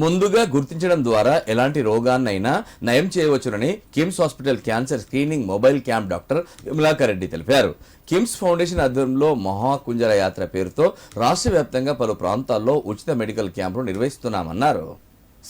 ముందుగా గుర్తించడం ద్వారా ఎలాంటి రోగాన్నైనా నయం చేయవచ్చునని KIMS hospital cancer screening mobile camp doctor Vimalakar Reddy తెలిపారు. కిమ్స్ ఫౌండేషన్ ఆధ్వర్యంలో మహాకుంజల యాత్ర పేరుతో రాష్ట్ర వ్యాప్తంగా పలు ప్రాంతాల్లో ఉచిత మెడికల్ క్యాంపులు నిర్వహిస్తున్నామన్నారు.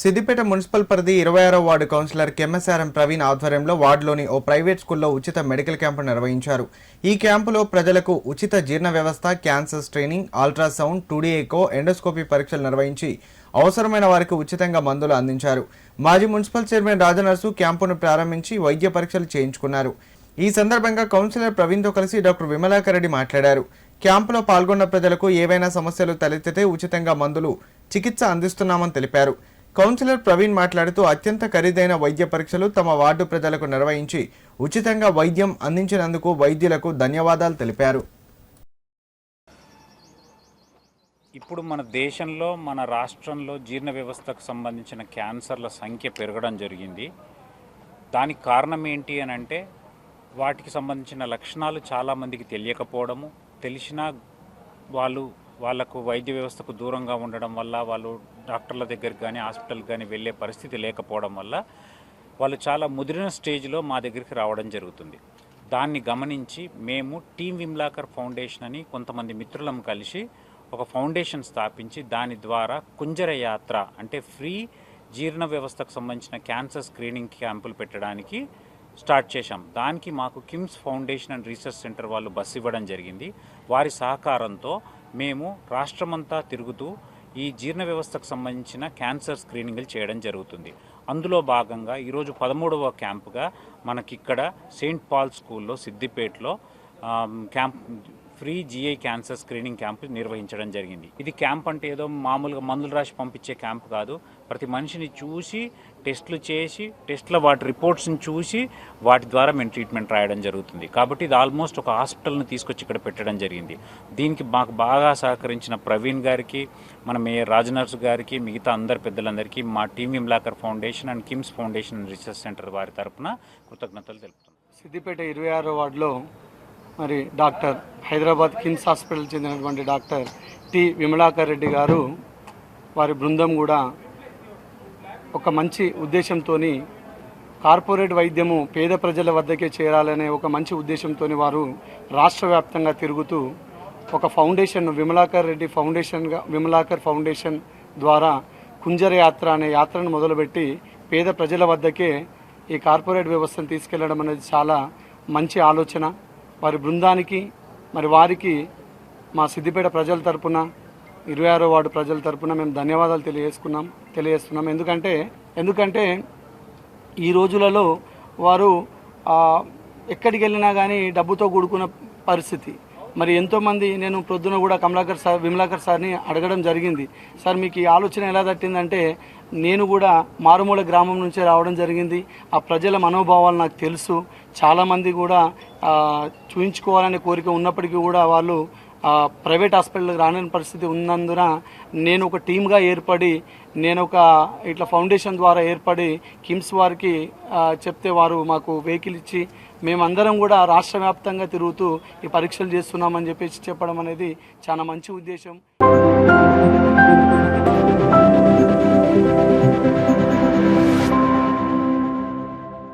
సిద్దిపేట మున్సిపల్ పరిధి ఇరవై ఆరో వార్డు కౌన్సిలర్ కెమ్మెస్ఆర్ఎం ప్రవీణ్ ఆధ్వర్యంలో వార్డులోని ఓ ప్రైవేట్ స్కూల్లో ఉచిత మెడికల్ క్యాంపు నిర్వహించారు. ఈ క్యాంపులో ప్రజలకు ఉచిత జీర్ణ వ్యవస్థ cancer screening ultrasound two D echo endoscopy పరీక్షలు నిర్వహించి అవసరమైన వారికి ఉచితంగా మందులు అందించారు. మాజీ మున్సిపల్ చైర్మన్ రాజనర్సు క్యాంపును ప్రారంభించి వైద్య పరీక్షలు చేయించుకున్నారు. ఈ సందర్భంగా కౌన్సిలర్ ప్రవీణ్తో కలిసి డాక్టర్ విమలాకరెడ్డి మాట్లాడారు. క్యాంపులో పాల్గొన్న ప్రజలకు ఏవైనా సమస్యలు తలెత్తితే ఉచితంగా మందులు చికిత్స అందిస్తున్నామని తెలిపారు. కౌన్సిలర్ ప్రవీణ్ మాట్లాడుతూ అత్యంత ఖరీదైన వైద్య పరీక్షలు తమ వార్డు ప్రజలకు నిర్వహించి ఉచితంగా వైద్యం అందించినందుకు వైద్యులకు ధన్యవాదాలు తెలిపారు. ఇప్పుడు మన దేశంలో మన రాష్ట్రంలో జీర్ణ వ్యవస్థకు సంబంధించిన క్యాన్సర్ల సంఖ్య పెరగడం జరిగింది. దానికి కారణం ఏంటి అని అంటే వాటికి సంబంధించిన లక్షణాలు చాలామందికి తెలియకపోవడము. తెలిసినా వాళ్ళు వాళ్ళకు వైద్య వ్యవస్థకు దూరంగా ఉండడం వల్ల వాళ్ళు డాక్టర్ల దగ్గరికి కానీ హాస్పిటల్కి కానీ వెళ్ళే పరిస్థితి లేకపోవడం వల్ల వాళ్ళు చాలా ముదిరిన స్టేజ్లో మా దగ్గరికి రావడం జరుగుతుంది. దాన్ని గమనించి మేము టీమ్ విమ్లాకర్ ఫౌండేషన్ అని కొంతమంది మిత్రులం కలిసి ఒక ఫౌండేషన్ స్థాపించి దాని ద్వారా కుంజర యాత్ర అంటే ఫ్రీ జీర్ణ వ్యవస్థకు సంబంధించిన క్యాన్సర్ స్క్రీనింగ్ క్యాంపులు పెట్టడానికి స్టార్ట్ చేశాం. దానికి మాకు KIMS foundation and research centre వాళ్ళు బస్సు ఇవ్వడం జరిగింది. వారి సహకారంతో మేము రాష్ట్రమంతా తిరుగుతూ ఈ జీర్ణ వ్యవస్థకు సంబంధించిన క్యాన్సర్ స్క్రీనింగ్లు చేయడం జరుగుతుంది. అందులో భాగంగా ఈరోజు పదమూడవ క్యాంపుగా మనకిక్కడ సెయింట్ పాల్ స్కూల్లో సిద్దిపేటలో camp free GI cancer screening camp నిర్వహించడం జరిగింది. ఇది క్యాంప్ అంటే ఏదో మామూలుగా మందులు రాసి పంపించే క్యాంప్ కాదు. ప్రతి మనిషిని చూసి టెస్టులు చేసి టెస్ట్ల వాటి రిపోర్ట్స్ని చూసి వాటి ద్వారా మేము ట్రీట్మెంట్ రాయడం జరుగుతుంది. కాబట్టి ఇది ఆల్మోస్ట్ ఒక హాస్పిటల్ని తీసుకొచ్చి ఇక్కడ పెట్టడం జరిగింది. దీనికి మాకు బాగా సహకరించిన ప్రవీణ్ గారికి మన మేయర్ రాజనర్స్ గారికి మిగతా అందరి పెద్దలందరికీ మా team Vimlakar foundation and KIMS foundation research centre వారి తరపున కృతజ్ఞతలు తెలుపుతున్నాం. సిద్దిపేట ఇరవై ఆరో వార్డులో మరి డాక్టర్ హైదరాబాద్ కిమ్స్ హాస్పిటల్ చెందినటువంటి డాక్టర్ టి విమలాకర్ రెడ్డి గారు వారి బృందం కూడా ఒక మంచి ఉద్దేశంతో కార్పొరేట్ వైద్యము పేద ప్రజల వద్దకే చేరాలనే ఒక మంచి ఉద్దేశంతో వారు రాష్ట్ర వ్యాప్తంగా తిరుగుతూ ఒక ఫౌండేషన్ విమలాకర్ రెడ్డి ఫౌండేషన్గా విమలాకర్ ఫౌండేషన్ ద్వారా కుంజర యాత్ర అనే యాత్రను మొదలుపెట్టి పేద ప్రజల వద్దకే ఈ కార్పొరేట్ వ్యవస్థను తీసుకెళ్ళడం అనేది చాలా మంచి ఆలోచన. వారి బృందానికి మరి వారికి మా సిద్దిపేట ప్రజల తరపున ఇరవై ఆరో వార్డు ప్రజల తరపున మేము ధన్యవాదాలు తెలియజేసుకున్నాం తెలియజేస్తున్నాం. ఎందుకంటే ఎందుకంటే ఈ రోజులలో వారు ఎక్కడికి వెళ్ళినా కానీ డబ్బుతో కూడుకున్న పరిస్థితి. మరి ఎంతోమంది నేను ప్రొద్దున కూడా కమలాకర్ సార్ విమలాకర్ సార్ని అడగడం జరిగింది. సార్ మీకు ఈ ఆలోచన ఎలా తట్టిందంటే నేను కూడా మారుమూల గ్రామం నుంచే రావడం జరిగింది. ఆ ప్రజల మనోభావాలు నాకు తెలుసు. చాలామంది కూడా చూయించుకోవాలనే కోరిక ఉన్నప్పటికీ కూడా వాళ్ళు ప్రైవేట్ హాస్పిటల్కి రాని పరిస్థితి ఉన్నందున నేను ఒక టీమ్గా ఏర్పడి నేను ఒక ఇట్లా ఫౌండేషన్ ద్వారా ఏర్పడి కిమ్స్ వారికి చెప్తే వారు మాకు వెహికల్ ఇచ్చి మేమందరం కూడా రాష్ట్ర వ్యాప్తంగా తిరుగుతూ ఈ పరీక్షలు చేస్తున్నామని చెప్పేసి చెప్పడం అనేది చాలా మంచి ఉద్దేశం.